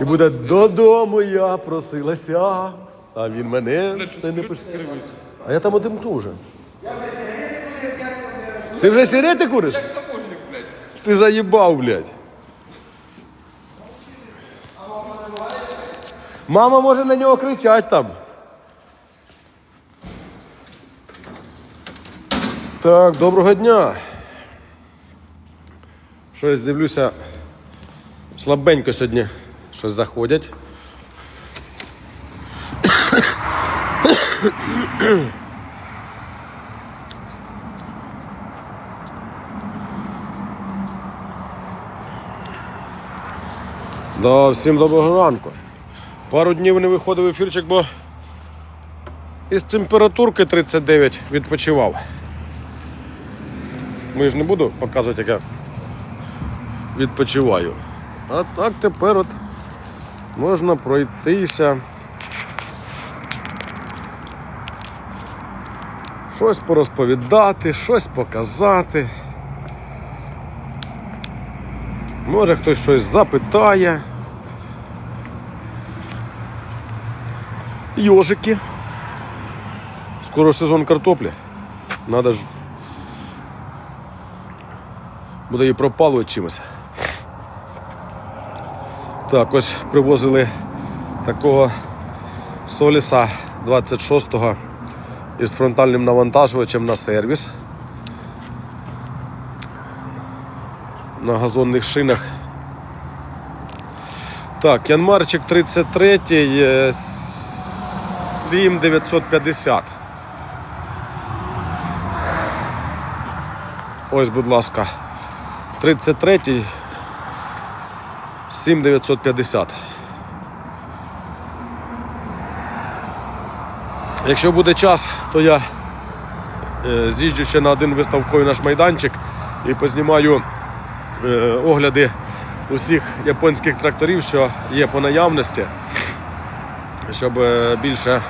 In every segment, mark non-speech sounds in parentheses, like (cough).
І буде додому я просилася, а він мене все не пустив. А я там одимкну вже. Ти вже сигарети куриш? Як сапожник, блядь. Ти заїбав, блядь. Мама може на нього кричати там. Так, доброго дня. Щось дивлюся. Слабенько сьогодні щось заходять. Да, всім доброго ранку. Пару днів не виходив ефірчик, бо із температурки 39 відпочивав. Ми ж не буду показувати, як я відпочиваю. А так тепер от можна пройтися. Щось порозповідати, щось показати. Може хтось щось запитає. Йожики. Скоро ж сезон картоплі. Надо ж. Буде її пропалувати чимось. Так, ось привозили такого Соліса 26-го із фронтальним навантажувачем на сервіс. На газонних шинах. Так, Янмарчик 33, е, 7950. Ось, будь ласка, 33, 7950. Якщо буде час, то я е, з'їжджу ще на один виставковий наш майданчик і познімаю е, огляди усіх японських тракторів, що є по наявності, щоб е, більше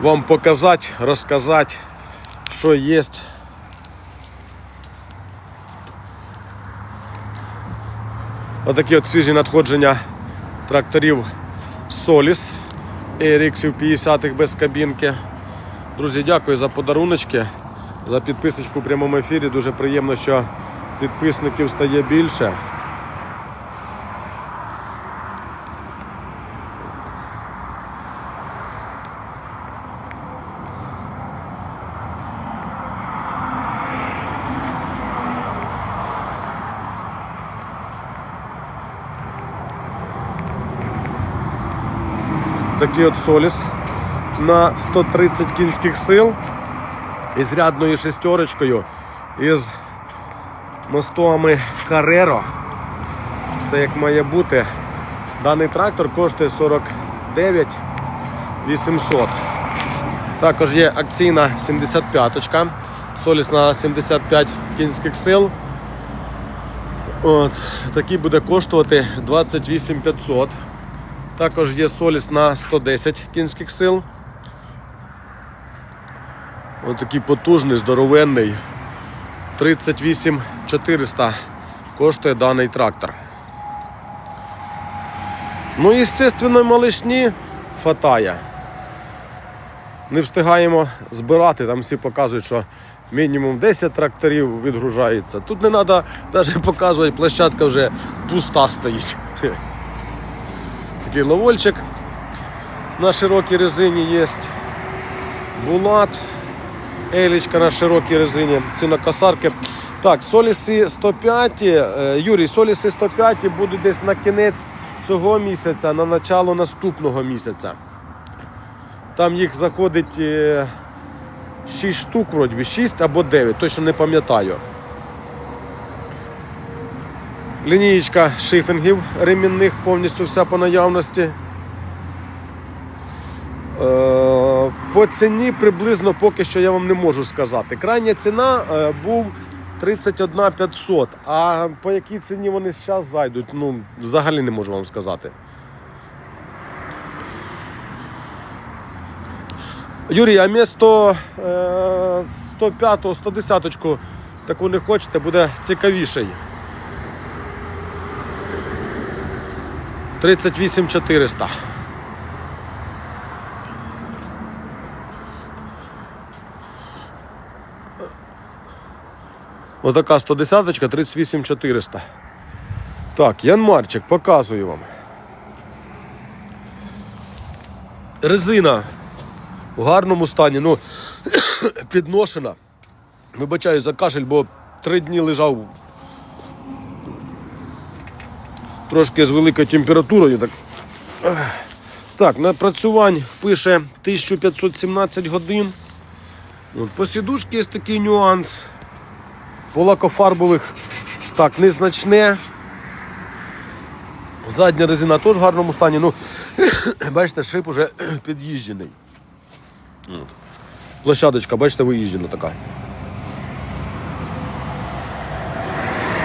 вам показати, розказати, що є. Отакі от свіжі надходження тракторів Solis ERX 50-х без кабінки. Друзі, дякую за подаруночки, за підписочку в прямому ефірі. Дуже приємно, що підписників стає більше. От Соліс на 130 кінських сил із рядною шестерочкою, із мостовами Carrero. Все як має бути. Даний трактор коштує 49 800. Також є акційна 75-ка. Соліс на 75 кінських сил. От, Такий буде коштувати 28 500. Також є соліс на 110 кінських сил. Ось такий потужний, здоровенний. 38 400 коштує даний трактор. Ну і, звісно, малишні фатає. Не встигаємо збирати, там всі показують, що мінімум 10 тракторів відгружається. Тут не треба навіть (laughs) показувати, площадка вже пуста стоїть. Такий на широкій резині є. Булат. Елічка на широкій резині. Синокосарки. Так, соліси 105. е, Юрій, соліси 105 будуть десь на кінець цього місяця, на начало наступного місяця. Там їх заходить 6 штук, вроді, 6 або 9, точно не пам'ятаю. Лінієчка шифінгів ремінних повністю вся по наявності. Е, По ціні приблизно поки що я вам не можу сказати. Крайня ціна е, був 31 500, а по якій ціні вони зараз зайдуть, ну взагалі не можу вам сказати. Юрій, а місто е, 105 110 таку не хочете, буде цікавіший. 38 400. Отака 110 38 400. Так, Янмарчик, показую вам. Резина в гарному стані, ну, (clears throat) підношена. Вибачаю за кашель, бо три дні лежав трошки з великою температурою. Так, так напрацювань пише 1517 годин. От, по сідушці є такий нюанс. По лакофарбових так, незначне. Задня резина теж в гарному стані. Ну, (coughs) бачите, шип уже (coughs) під'їжджений. Площадочка, бачите, виїжджена така.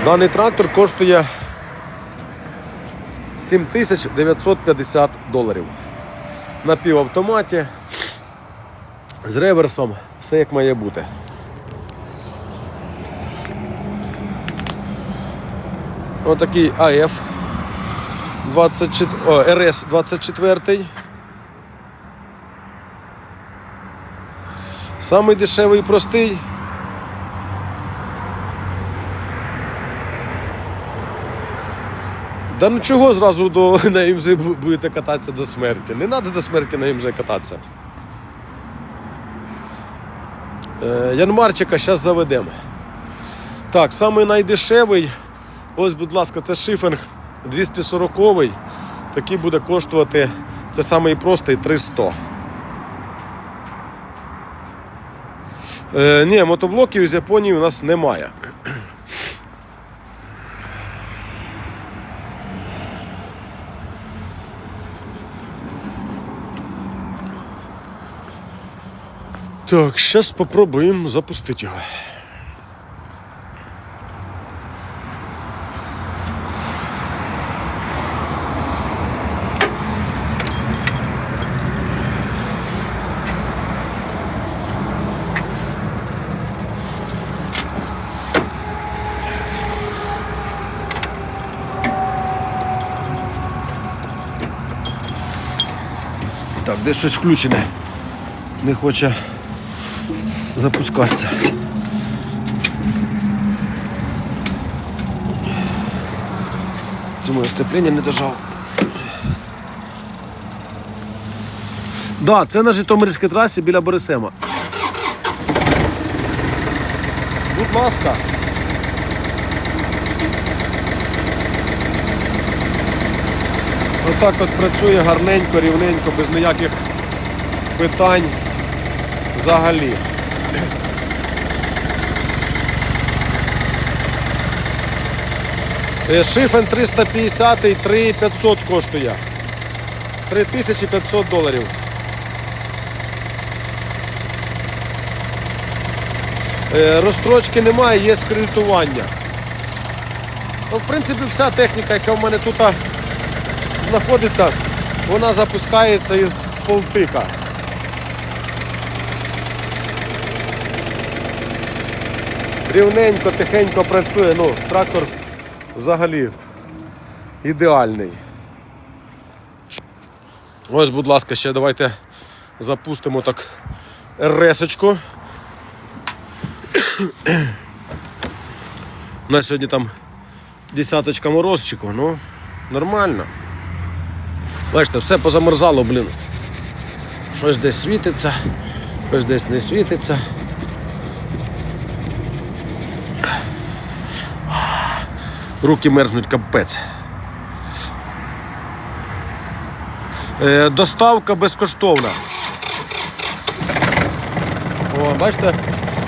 Даний трактор коштує 7950 доларів. На півавтоматі, з реверсом, все як має бути. Отакий АФ 24, о, РС 24. Самий дешевий і простий. Да ну чого зразу до, (laughs) на МЗ будете кататися до смерті? Не треба до смерті на МЗ кататися. Е, Янмарчика зараз заведемо. Так, самий найдешевий. Ось, будь ласка, це шифінг 240-й. Такий буде коштувати. Це самий простий 300. Е, ні, мотоблоків з Японії у нас немає. Так, зараз спробуємо запустити його. Так, де щось включене. Не хоче запускатися. Цьому сцеплення не дожав. Да, це на Житомирській трасі біля Борисема. Будь ласка. Отак от працює гарненько, рівненько, без ніяких питань взагалі. Е, Шифен 350 і 3500 коштує. 3500 доларів. Е, Розстрочки немає, є скредитування. Ну, в принципі, вся техніка, яка в мене тут знаходиться, вона запускається із полтика. Рівненько, тихенько працює, ну, трактор взагалі ідеальний. Ось, будь ласка, ще давайте запустимо так ресочку. У нас сьогодні там десяточка морозчику, ну, нормально. Бачите, все позамерзало, блін. Щось десь світиться, щось десь не світиться. Руки мерзнуть капець. Е, доставка безкоштовна. О, бачите,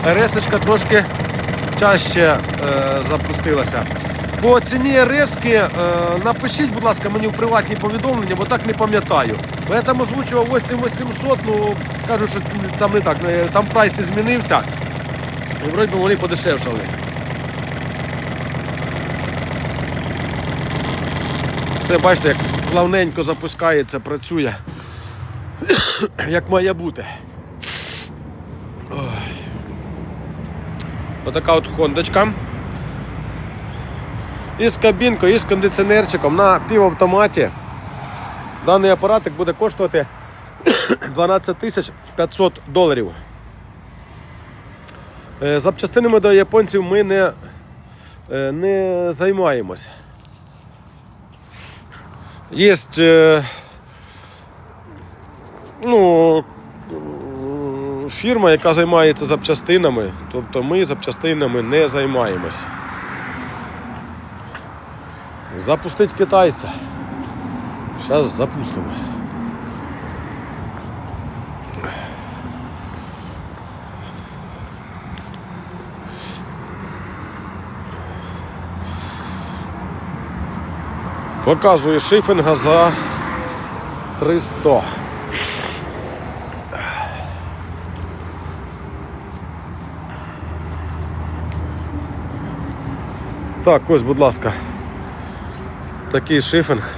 РС-очка трошки тяжче е, запустилася. По ціні РСки е, напишіть, будь ласка, мені в приватні повідомлення, бо так не пам'ятаю. Бо я там озвучував 8800, ну кажу, що там не так, е, там прайс змінився. І вроді вони подешевшали. Все, бачите, як плавненько запускається, працює, (coughs) як має бути. Ой. Отака от хондочка. І з кабінкою, і з кондиціонерчиком на півавтоматі. Даний апаратик буде коштувати (coughs) 12 тисяч 500 доларів. Е, Запчастинами до японців ми не, е, не займаємося. Є е, ну, фірма, яка займається запчастинами, тобто ми запчастинами не займаємося. Запустить китайця. Зараз запустимо. Показує шифінга за 300. Так, ось, будь ласка. Такий шифінг.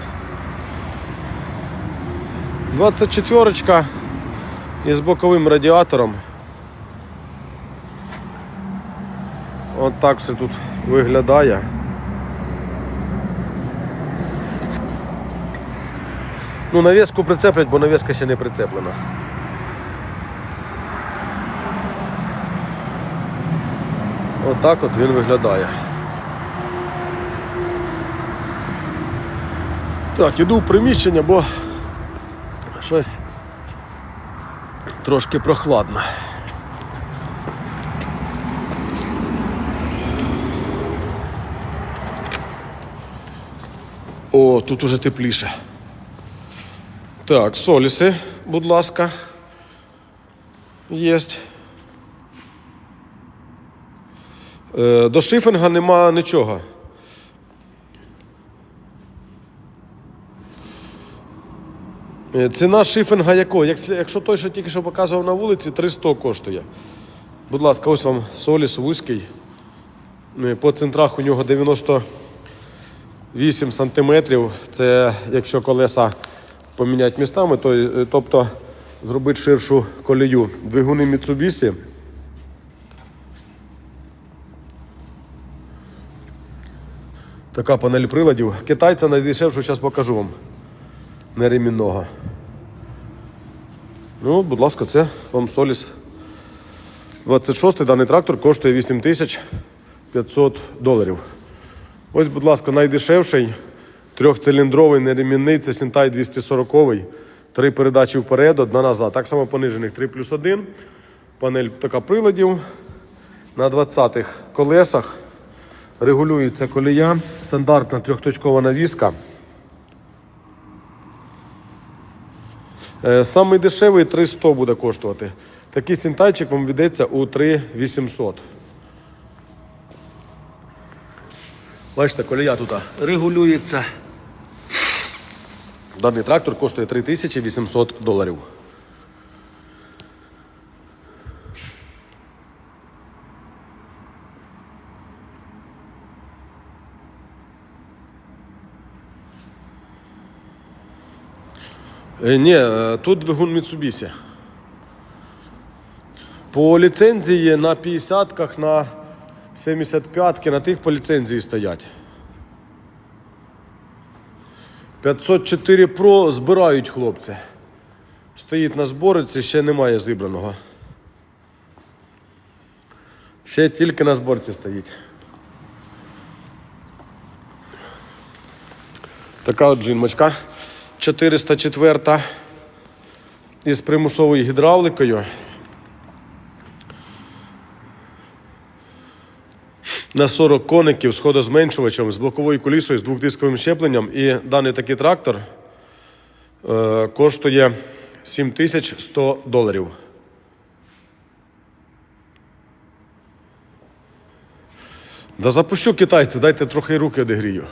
24 із боковим радіатором. От так все тут виглядає. Ну, навіску прицеплять, бо навіска ще не прицеплена. Отак от він виглядає. Так, іду в приміщення, бо щось трошки прохладно. О, тут уже тепліше. Так, соліси, будь ласка. Єсть. Е, до шифінга нема нічого. Е, Ціна шифінга якого? Якщо той, що тільки що показував на вулиці, 300 коштує. Будь ласка, ось вам соліс вузький. Е, По центрах у нього 98 сантиметрів. Це якщо колеса поміняти містами, то, е, тобто зробити ширшу колію. Двигуни Mitsubishi. Така панель приладів. Китайця найдешевшу, зараз покажу вам. Неремінного. Ну, будь ласка, це вам Соліс 26 даний трактор коштує 8500 доларів. Ось, будь ласка, найдешевший трьохциліндровий неремінний, це Сінтай 240 Три передачі вперед, одна назад. Так само понижених 3 плюс 1. Панель така приладів. На 20-х колесах регулюється колія. Стандартна трьохточкова навіска. Е, Самий дешевий 300 буде коштувати. Такий синтайчик вам віддається у 3800. Бачите, колія тут регулюється. Даний трактор коштує 3800 доларів. Е, Ні, е, тут двигун Mitsubishi. По ліцензії на 50-ках, на 75-ки, на тих по ліцензії стоять. 504 Pro збирають хлопці. Стоїть на збориці, ще немає зібраного. Ще тільки на зборці стоїть. Така от джинмочка. 404 із примусовою гідравликою. На 40 коників з ходозменшувачем, з боковою колісою, з двохдисковим щепленням. І даний такий трактор е, коштує 7100 доларів. Да запущу китайці, дайте трохи руки одігрію.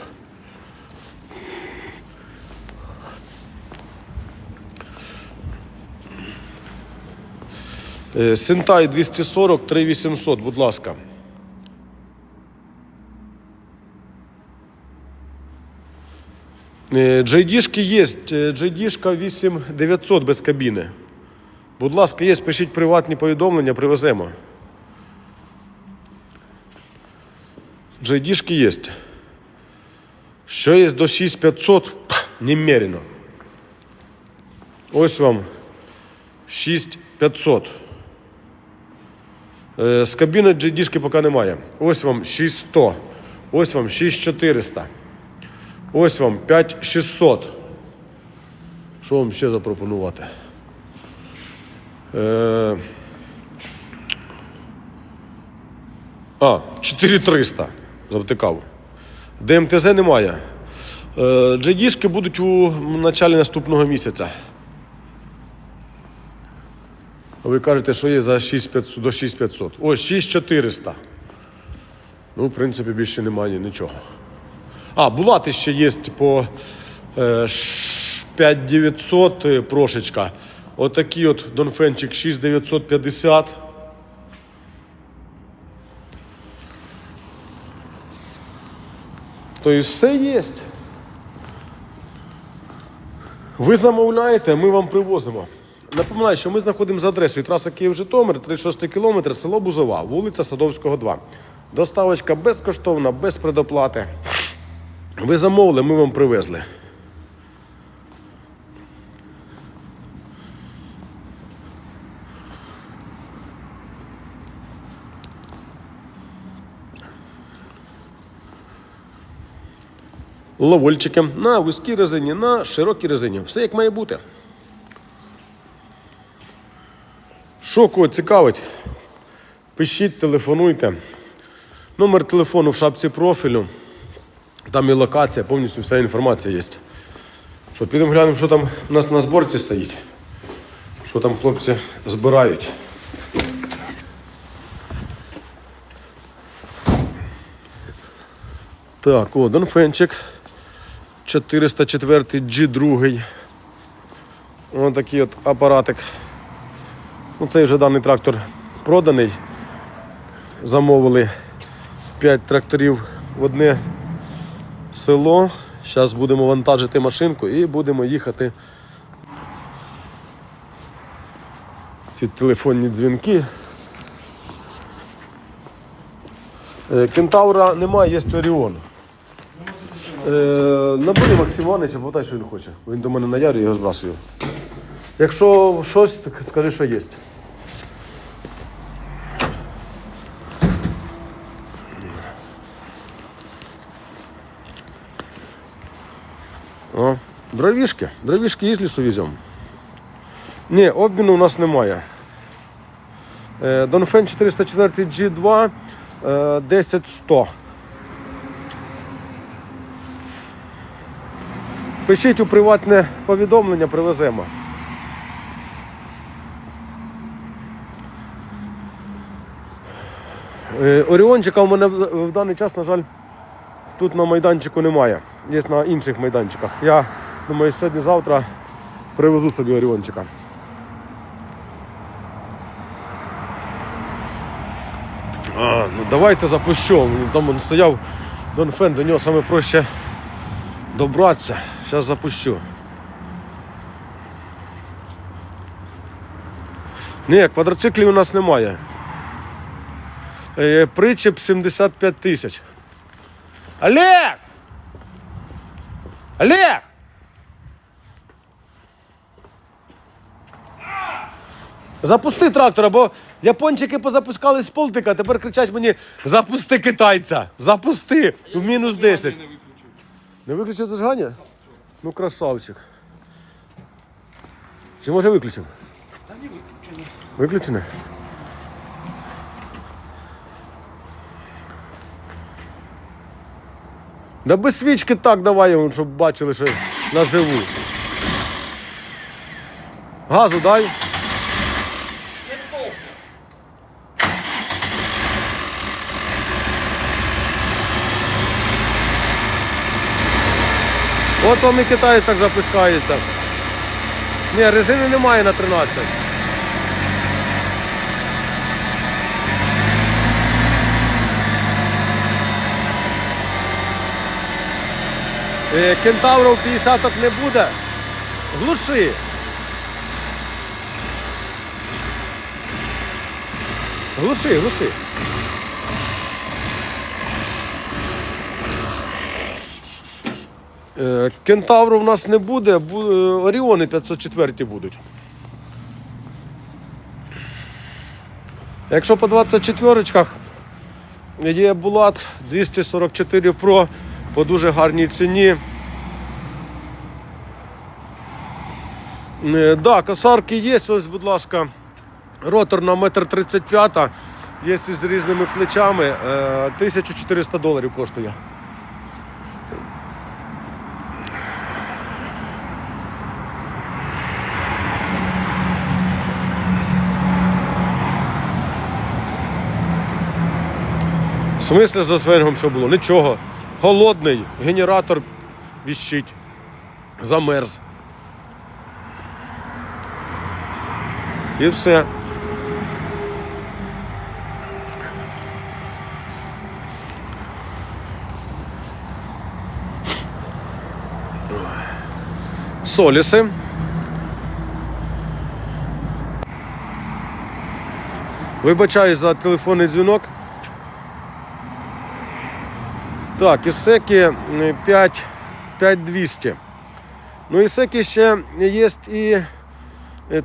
Е, Сентай 240 3800, будь ласка. JD-шки є. JD-шка 8900 без кабіни. Будь ласка, є, пишіть приватні повідомлення, привеземо. JD-шки є. Що є до 6500? Немерено. Ось вам 6500. Е, З кабіни GD поки немає. Ось вам 6100. Ось вам 6400. Ось вам 5600. Що вам ще запропонувати? Е... А, 4300. Завтикав. ДМТЗ немає. Е, GD будуть у началі наступного місяця. А ви кажете, що є за 6500, до 6500. О, 6400. Ну, в принципі, більше немає нічого. А, булати ще є по е, 5900 е, прошечка. Отакий от Донфенчик 6950. Тобто все є. Ви замовляєте, ми вам привозимо. Напоминаю, що ми знаходимося за адресою траса Київ-Житомир, 36 кілометр, село Бузова, вулиця Садовського, 2. Доставочка безкоштовна, без предоплати. Ви замовили, ми вам привезли. Ловольчики на вузькій резині, на широкій резині. Все як має бути. Що кого цікавить? Пишіть, телефонуйте. Номер телефону в шапці профілю. Там і локація, повністю вся інформація є. Що, підемо глянемо, що там у нас на зборці стоїть. Що там хлопці збирають. Так, о, Донфенчик. 404 G2. Ось такий от апаратик. Ну, цей вже даний трактор проданий. Замовили 5 тракторів в одне село. Зараз будемо вантажити машинку і будемо їхати. Ці телефонні дзвінки. Е, Кентавра немає, є Оріон. Е, набери Максиманича, потай, що він хоче. Він до мене на ярі, я його збрасую. Якщо щось, так скажи, що є. О, дровішки. Дровішки із лісу візьмемо. Ні, обміну у нас немає. Е, Донфен 404 G2 е, 10100. Пишіть у приватне повідомлення, привеземо. Е, Оріончика у мене в даний час, на жаль, тут на майданчику немає. Є на інших майданчиках. Я думаю, сьогодні-завтра привезу собі Оріончика. А, ну давайте запущу. Там він стояв Донфен, до нього саме проще добратися. Зараз запущу. Ні, квадроциклів у нас немає. Е, Причеп 75 тисяч. Олег! Олег! Запусти трактора, бо япончики позапускали з полтика, тепер кричать мені запусти китайця! Запусти! В мінус 10. Не виключив зажигання? Ну, красавчик. Чи може виключив? Та не виключене. Виключене? Да без свічки так давай йому, щоб бачили, що наживу. Газу дай. От вам і Китай так запускається. Ні, резини немає на 13. Е, Кентавров 50 не буде. Глуши. Глуши, глуши. Кентавру в нас не буде, е, Оріони 504 будуть. Якщо по 24-ках є Булат 244 Pro по дуже гарній ціні. Е, Да, косарки є, ось, будь ласка, роторна 1,35 м, є з різними плечами, е, 1400 доларів коштує. Смислі з Дотфенгом що було? Нічого. Холодний, генератор віщить. Замерз. І все. Соліси. Вибачаюсь за телефонний дзвінок. Так, Ісеки 5, 5200. Ну, Ісеки ще є і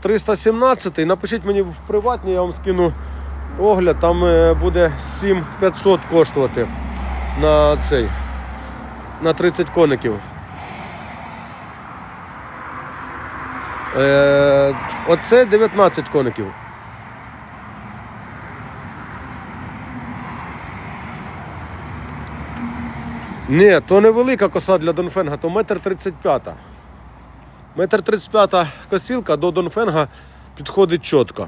317. Напишіть мені в приватні, я вам скину огляд, там е, буде 7500 коштувати на цей, на 30 коників. Е, оце 19 коників. Ні, то не коса для Донфенга, то метр 35. Метр 35 косілка до Донфенга підходить чітко.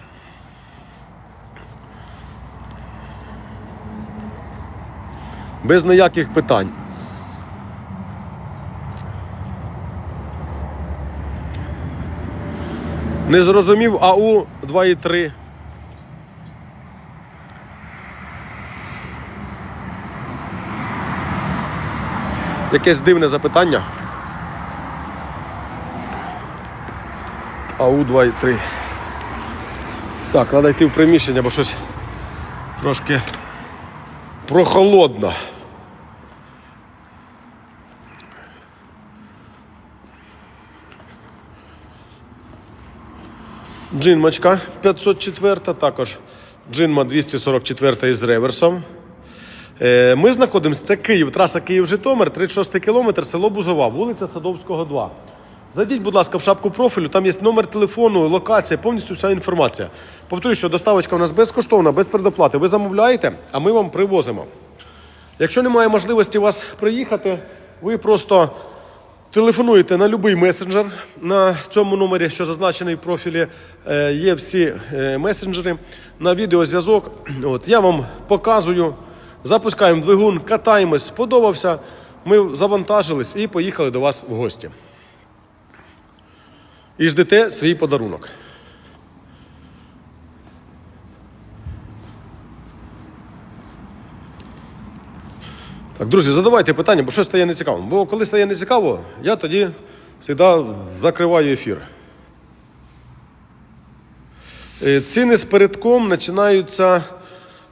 Без ніяких питань. Не зрозумів АУ 2,3. Якесь дивне запитання. АУ 2,3. Так, треба йти в приміщення, бо щось трошки прохолодно. Джинмачка 504, також джинма 244 із реверсом. Е, Ми знаходимося, це Київ, траса Київ-Житомир, 36 кілометр, село Бузова, вулиця Садовського, 2. Зайдіть, будь ласка, в шапку профілю, там є номер телефону, локація, повністю вся інформація. Повторюю, що доставочка у нас безкоштовна, без предоплати. Ви замовляєте, а ми вам привозимо. Якщо немає можливості вас приїхати, ви просто телефонуєте на будь-який месенджер на цьому номері, що зазначений в профілі. Е, Є всі е, месенджери на відеозв'язок. От, я вам показую, запускаємо двигун, катаємось, сподобався. Ми завантажились і поїхали до вас в гості. І ждете свій подарунок. Так, друзі, задавайте питання, бо щось стає нецікавим. Бо коли стає нецікаво, я тоді завжди закриваю ефір. Е, Ціни з передком починаються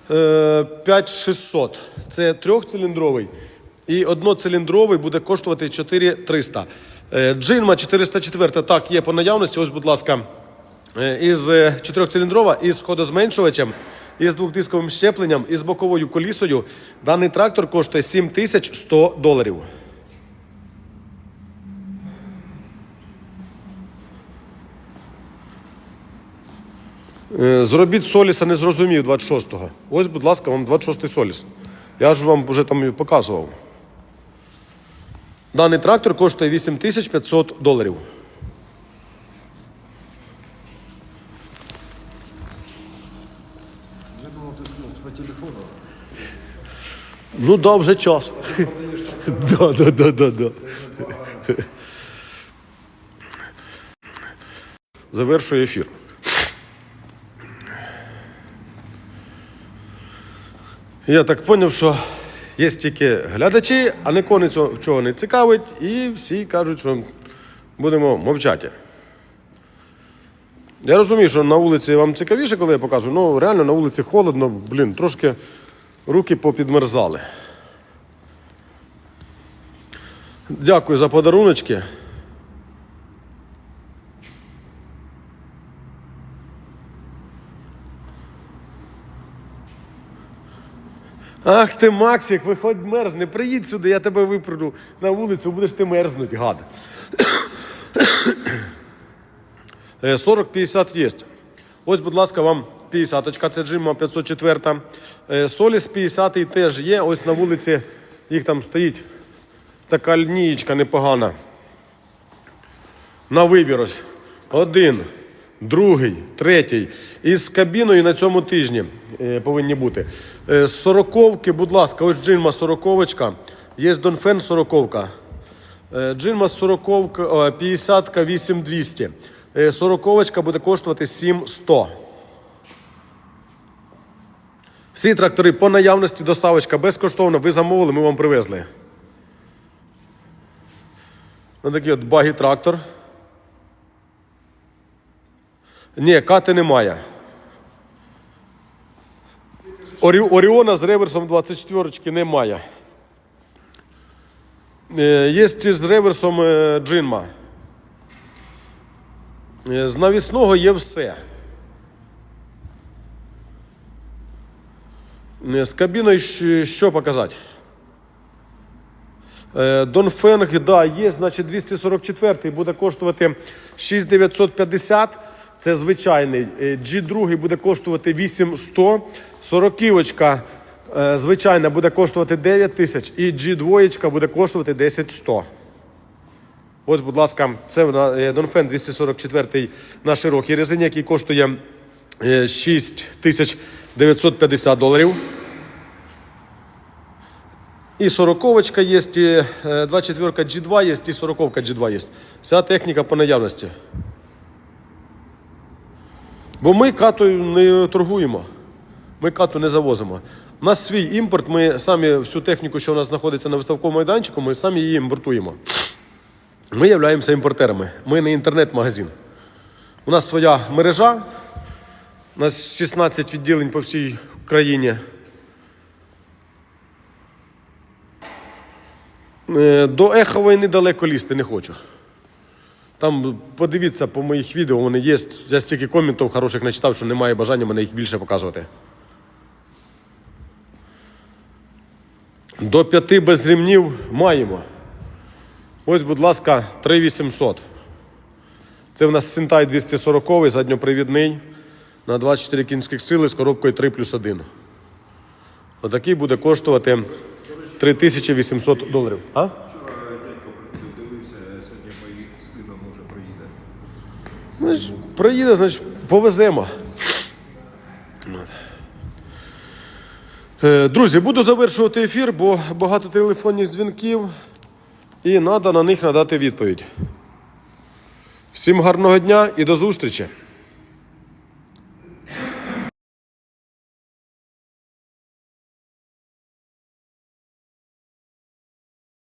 5600. Це трьохциліндровий. І одноциліндровий буде коштувати 4300. Е, Джинма 404 так є по наявності. Ось, будь ласка, е, із е, чотирьохциліндрова, із ходозменшувачем, із двохдисковим щепленням, із боковою колісою. Даний трактор коштує 7100 доларів. Зробіть соліса не зрозумів 26-го. Ось, будь ласка, вам 26-й соліс. Я ж вам вже там показував. Даний трактор коштує 8500 доларів. Я думав, ти ну, по телефону. Ну да, вже час. Да, да, да, да, да. Завершую ефір. Я так зрозумів, що є тільки глядачі, а нікого цього чого не цікавить, і всі кажуть, що будемо мовчати. Я розумію, що на вулиці вам цікавіше, коли я показую, ну реально на вулиці холодно, блін, трошки руки попідмерзали. Дякую за подаруночки. Ах ти, Максик, виходь мерзне, приїдь сюди, я тебе випруду на вулицю, будеш ти мерзнуть, гад. (coughs) Е, 40-50 є. Ось, будь ласка, вам 50-очка, це джима 504. Е, Соліс 50 теж є. Ось на вулиці їх там стоїть така лінієчка непогана. На вибір ось. Один, другий, третій. Із кабіною на цьому тижні е, повинні бути. Е, Сороковки, будь ласка, ось джинма сороковочка. Є Донфен сороковка. Е, Джинма 40, 50 8200. Е, Сороковочка буде коштувати 7100. Всі трактори по наявності доставочка безкоштовно. Ви замовили, ми вам привезли. Ось такий от багі трактор. Ні, кати немає. Орі... Оріона з реверсом 24 немає. Е, Є з реверсом е, джинма. Е, З навісного є все. З кабіною що показати? Донфенг, да, є, значить 244 буде коштувати 6950. Це звичайний. Е, G2 буде коштувати 8100. 40 е, звичайна буде коштувати 9 тисяч. І G2 буде коштувати 10100. Ось, будь ласка, це е, Донфен 244 на широкій резині, який коштує е, 6950 доларів. І 40 є, і е, 24 G2 є, і 40 G2 є. Вся техніка по наявності. Бо ми катою не торгуємо. Ми кату не завозимо. У нас свій імпорт, ми самі всю техніку, що у нас знаходиться на виставковому майданчику, ми самі її імпортуємо. Ми являємося імпортерами. Ми не інтернет-магазин. У нас своя мережа. У нас 16 відділень по всій країні. Е, До ехової недалеко лізти не хочу. Там подивіться по моїх відео, вони є. Я стільки коментів хороших начитав, що немає бажання мене їх більше показувати. До п'яти без ремнів маємо. Ось, будь ласка, 3800. Це в нас Синтай 240 задньопривідний на 24 кінських сили з коробкою 3 плюс 1. Отакий буде коштувати 3800 доларів. А? Значить, приїде, значить, повеземо. Е, Друзі, буду завершувати ефір, бо багато телефонних дзвінків і треба на них надати відповідь. Всім гарного дня і до зустрічі!